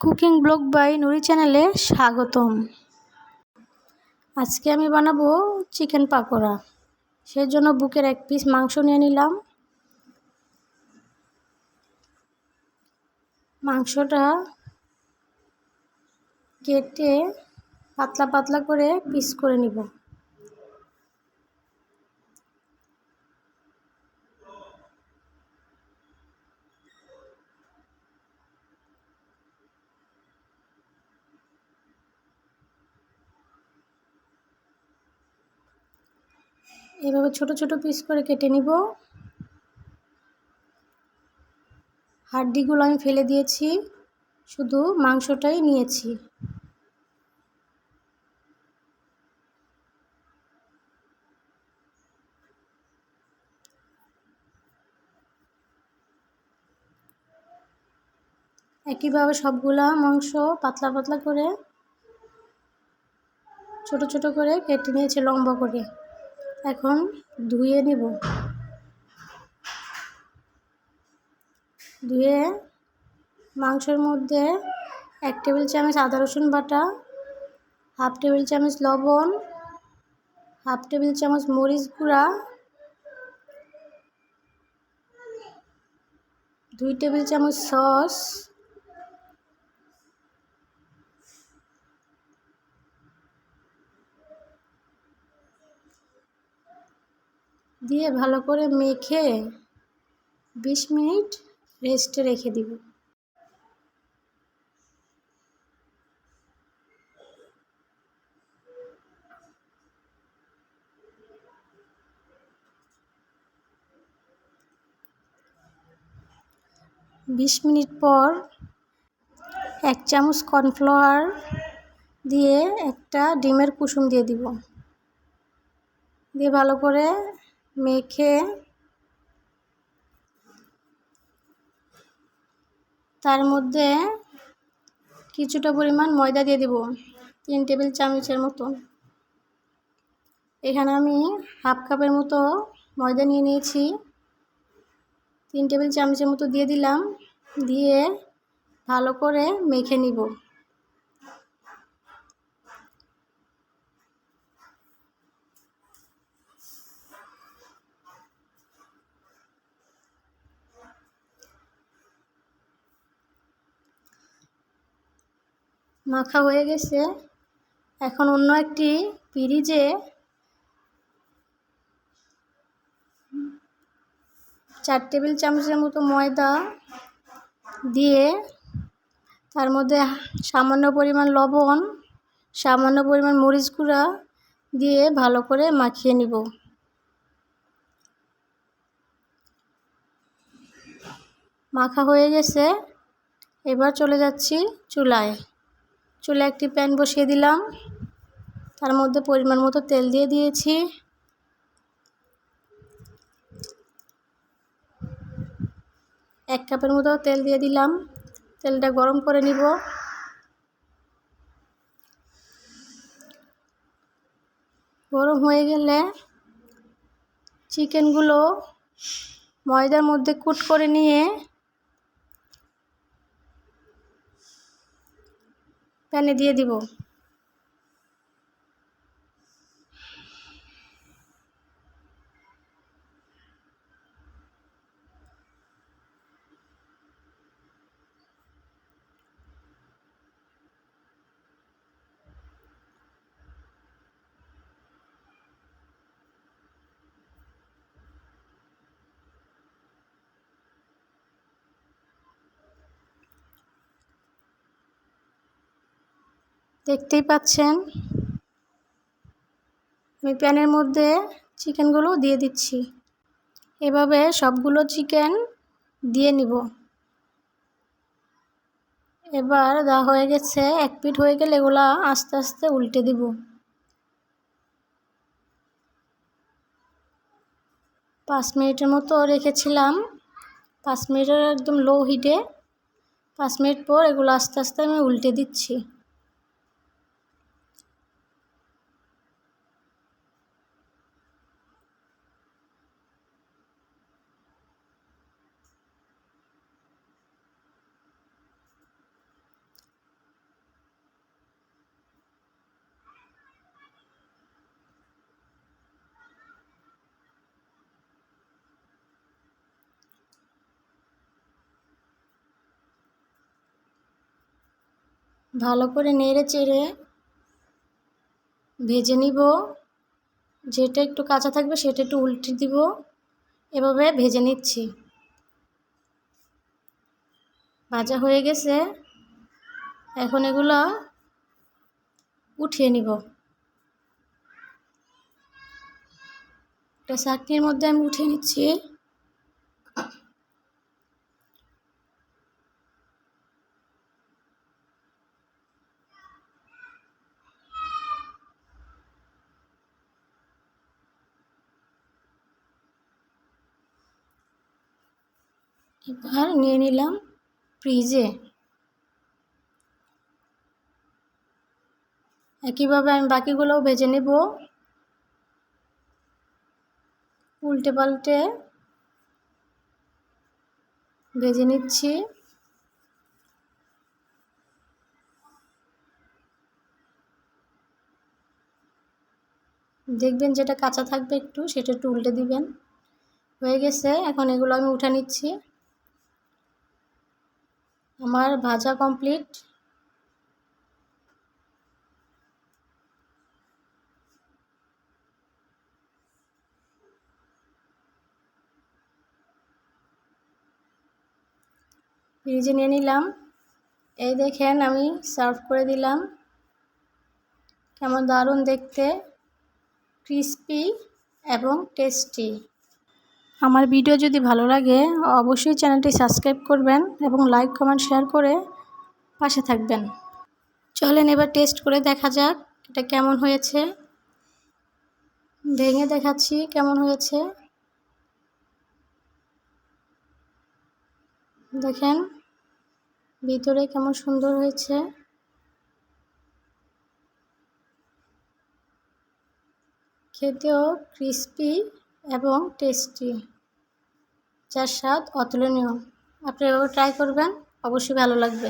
Cooking blog by নুরি চ্যানেলে স্বাগতম। আজকে আমি বানাবো চিকেন পাকোড়া। সেই জন্য বুকের এক পিস মাংস নিয়ে নিলাম। মাংসটা কেটে পাতলা পাতলা করে পিস করে নিব। এভাবে ছোট ছোট পিস করে কেটে নিব। হাড্ডিগুলো আমি ফেলে দিয়েছি, শুধু মাংসটাই নিয়েছি। একইভাবে সবগুলা মাংস পাতলা পাতলা করে, ছোট ছোট করে কেটে নিয়েছি লম্বা করে। এখন ধুয়ে নিব। ধুয়ে মাংসের মধ্যে এক টেবিল চামচ আদা রসুন বাটা, হাফ টেবিল চামচ লবণ, হাফ টেবিল চামচ মরিচ গুঁড়া, দুই টেবিল চামচ সস দিয়ে ভালো করে মেখে বিশ মিনিট রেস্টে রেখে দিব। বিশ মিনিট পর এক চামচ কর্নফ্লাওয়ার দিয়ে একটা ডিমের কুসুম দিয়ে দিব। দিয়ে ভালো করে মেখে তার মধ্যে কিছুটা পরিমাণ ময়দা দিয়ে দেব, তিন টেবিল চামচের মতো। এখানে আমি হাফ কাপের মতো ময়দা নিয়ে নিয়েছি। তিন টেবিল চামচের মতো দিয়ে দিলাম, দিয়ে ভালো করে মেখে নিব। মাখা হয়ে গেছে। এখন অন্য একটি পিরিজে চার টেবিল চামচের মতো ময়দা দিয়ে তার মধ্যে সামান্য পরিমাণ লবণ, সামান্য পরিমাণ মরিচ গুঁড়া দিয়ে ভালো করে মাখিয়ে নিব। মাখা হয়ে গেছে। এবার চলে যাচ্ছি চুলায়। চুলে একটি প্যান বসিয়ে দিলাম। তার মধ্যে পরিমাণ মতো তেল দিয়ে দিয়েছি। এক কাপের মতো তেল দিয়ে দিলাম। তেলটা গরম করে নিব। গরম হয়ে গেলে চিকেনগুলো ময়দার মধ্যে কুট করে নিয়ে প্যানে দিয়ে দিব। দেখতেই পাচ্ছেন। আমি প্যানের মধ্যে চিকেনগুলো দিয়ে দিচ্ছি। এভাবে সবগুলো চিকেন দিয়ে নিব। এবার দা হয়ে গেছে, এক পিঠ হয়ে গেলে এগুলা আস্তে আস্তে উল্টে দিব। পাঁচ মিনিটের মতো রেখেছিলাম। পাঁচ মিনিটের একদম লো হিটে পাঁচ মিনিট পর এগুলো আস্তে আস্তে আমি উল্টে দিচ্ছি। ভালো করে নেড়ে চেড়ে ভেজে নিব। যেটা একটু কাঁচা থাকবে সেটা একটু উল্টে দিব। এভাবে ভেজে নিচ্ছি। ভাজা হয়ে গেছে। এখন এগুলো উঠিয়ে নিব। একটা চাকরির মধ্যে আমি উঠিয়ে নিচ্ছি। এবার নিয়ে নিলাম ফ্রিজে একইভাবে আমি বাকিগুলোও ভেজে নেব। উল্টে পাল্টে ভেজে নিচ্ছি। দেখবেন যেটা কাঁচা থাকবে একটু, সেটা একটু উল্টে দিবেন। হয়ে গেছে, এখন এগুলো আমি উঠে নিচ্ছি। আমার ভাজা কমপ্লিট ফ্রিজে নিয়ে নিলাম। এই দেখেন আমি সার্ভ করে দিলাম। কেমন দারুণ দেখতে। ক্রিস্পি এবং টেস্টি আমার ভিডিও যদি ভালো লাগে, অবশ্যই চ্যানেলটি সাবস্ক্রাইব করবেন এবং লাইক, কমেন্ট, শেয়ার করে পাশে থাকবেন। চলেন এবার টেস্ট করে দেখা যাক এটা কেমন হয়েছে। ভেঙে দেখাচ্ছি কেমন হয়েছে। দেখেন, ভিতরে কেমন সুন্দর হয়েছে। খেতেও ক্রিস্পি এবং টেস্টি যার স্বাদ অতুলনীয়। আপনি এভাবে ট্রাই করবেন অবশ্যই ভালো লাগবে।